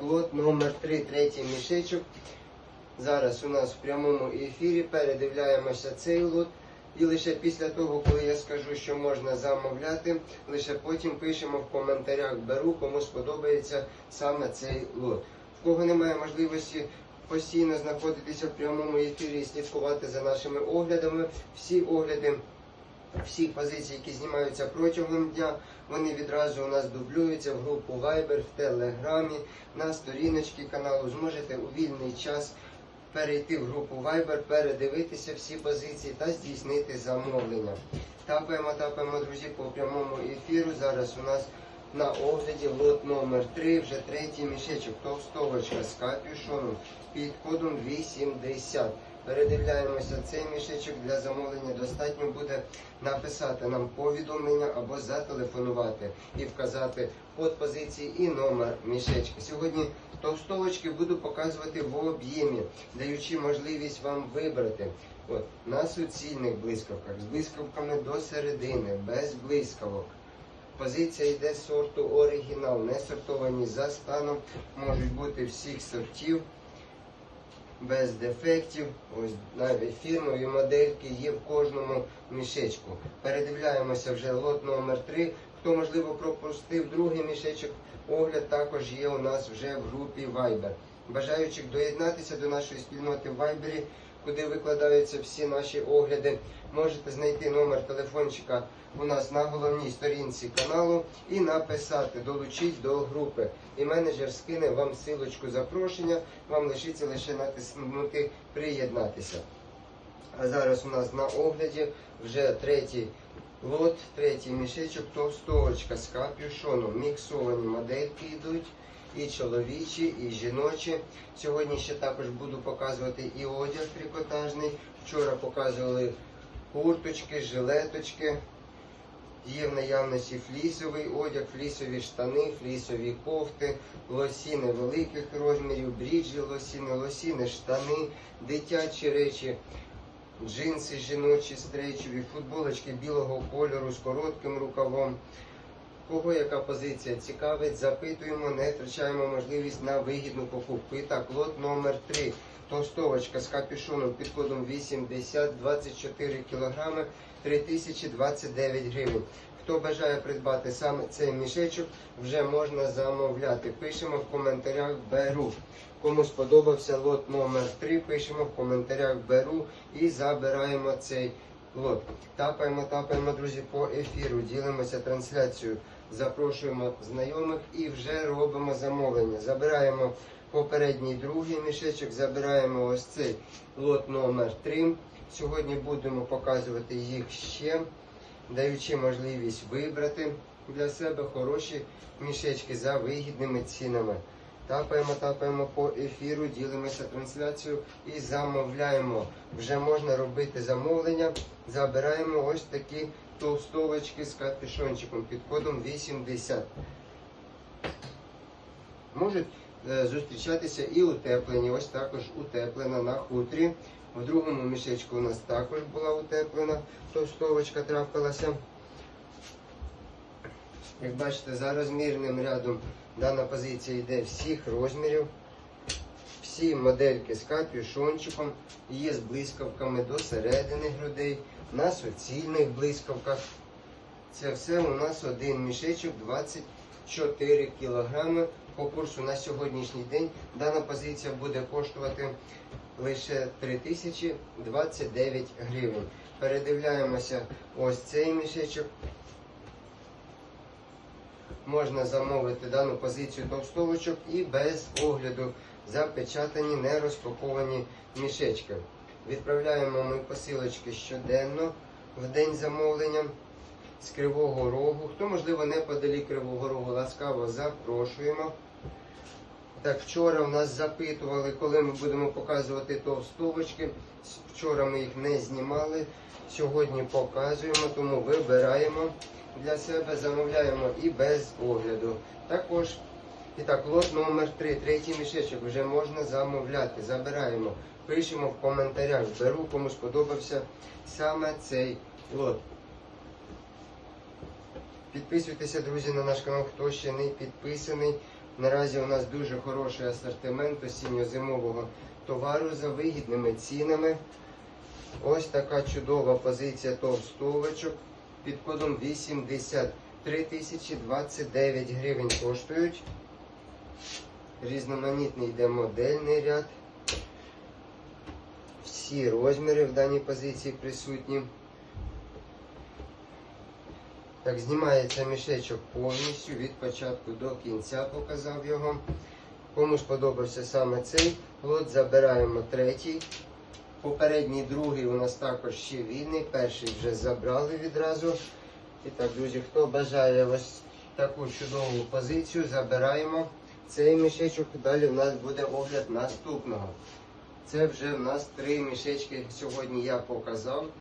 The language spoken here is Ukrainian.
Лот номер 3, третій мішечок. Зараз у нас в прямому ефірі передивляємося цей лот. І лише після того, коли я скажу, що можна замовляти, лише потім пишемо в коментарях беру, кому сподобається саме цей лот. В кого немає можливості постійно знаходитися в прямому ефірі і слідкувати за нашими оглядами, всі огляди всі позиції, які знімаються протягом дня, вони відразу у нас дублюються в групу Viber, в Телеграмі, на сторіночці каналу. Зможете у вільний час перейти в групу Viber, передивитися всі позиції та здійснити замовлення. Тапаємо, тапаємо, друзі, по прямому ефіру. Зараз у нас на огляді лот номер 3, вже третій мішечок, товстовочка з капюшоном під кодом 80. Передивляємося цей мішечок для замовлення. Достатньо буде написати нам повідомлення або зателефонувати і вказати код позиції і номер мішечка. Сьогодні товстовочки буду показувати в об'ємі, даючи можливість вам вибрати. От, на суцільних блискавках, з блискавками до середини, без блискавок. Позиція йде сорту оригінал, не сортовані за станом, можуть бути всіх сортів без дефектів. Ось навіть фірмові модельки є в кожному мішечку. Передивляємося вже лот номер 3 Хто можливо пропустив другий мішечок, огляд також є у нас вже в групі Viber. Бажаючих доєднатися до нашої спільноти в Viber, куди викладаються всі наші огляди. Можете знайти номер телефончика у нас на головній сторінці каналу і написати Долучіть до групи. І менеджер скине вам силочку запрошення. Вам лишиться лише натиснути Приєднатися. А зараз у нас на огляді вже третій лот, третій мішечок, товстовочка з капюшоном. Міксовані модельки йдуть. І чоловічі, і жіночі. Сьогодні ще також буду показувати і одяг трикотажний. Вчора показували курточки, жилеточки. Є в наявності флісовий одяг, флісові штани, флісові кофти, лосіни великих розмірів, бріджі лосіни, лосіни, штани, дитячі речі, джинси жіночі, стрейчові, футболочки білого кольору з коротким рукавом. Кого яка позиція цікавить, запитуємо, не втрачаємо можливість на вигідну покупку. І так, лот номер 3 Товстовочка з капюшоном під кодом 80, 24 кілограми, 3029 гривень. Хто бажає придбати саме цей мішечок, вже можна замовляти. Пишемо в коментарях беру. Кому сподобався лот номер 3, пишемо в коментарях беру і забираємо цей лот. Тапаємо, тапаємо, друзі, по ефіру, ділимося трансляцією, запрошуємо знайомих і вже робимо замовлення. Забираємо попередній другий мішечок, забираємо ось цей лот номер 3. Сьогодні будемо показувати їх ще, даючи можливість вибрати для себе хороші мішечки за вигідними цінами. Тапаємо, тапаємо по ефіру, ділимося трансляцією і замовляємо. Вже можна робити замовлення. Забираємо ось такі товстовочки з капюшончиком під кодом 80. Можуть е, зустрічатися і утеплені. Ось також утеплена на хутрі. В другому мішечку у нас також була утеплена товстовочка трапилася. Як бачите, за розмірним рядом дана позиція йде всіх розмірів. Всі модельки з капюшончиком, є з блискавками до середини грудей, на суцільних блискавках. Це все у нас один мішечок 24 кілограми. По курсу на сьогоднішній день дана позиція буде коштувати лише 3029 гривень. Передивляємося ось цей мішечок. Можна замовити дану позицію товстовочок і без огляду запечатані, не розпаковані мішечки. Відправляємо ми посилочки щоденно в день замовлення з Кривого Рогу. Хто, можливо, не подалік Кривого Рогу, ласкаво запрошуємо. Так, вчора в нас запитували, коли ми будемо показувати товстовочки. Вчора ми їх не знімали. Сьогодні показуємо, тому вибираємо для себе, замовляємо і без огляду. Також, і так, лот номер 3, третій мішечок вже можна замовляти. Забираємо, пишемо в коментарях, беру, кому сподобався саме цей лот. Підписуйтеся, друзі, на наш канал, хто ще не підписаний. Наразі у нас дуже хороший асортимент осінньо-зимового товару за вигідними цінами. Ось така чудова позиція товстовочок під кодом 83 тисячі 29 гривень коштують. Різноманітний йде модельний ряд. Всі розміри в даній позиції присутні. Так, знімається мішечок повністю від початку до кінця, показав його. Кому сподобався саме цей лот, забираємо третій. Попередній другий у нас також ще вільний, перший вже забрали відразу. І так, друзі, хто бажає ось таку чудову позицію, забираємо цей мішечок. Далі у нас буде огляд наступного. Це вже в нас три мішечки сьогодні я показав.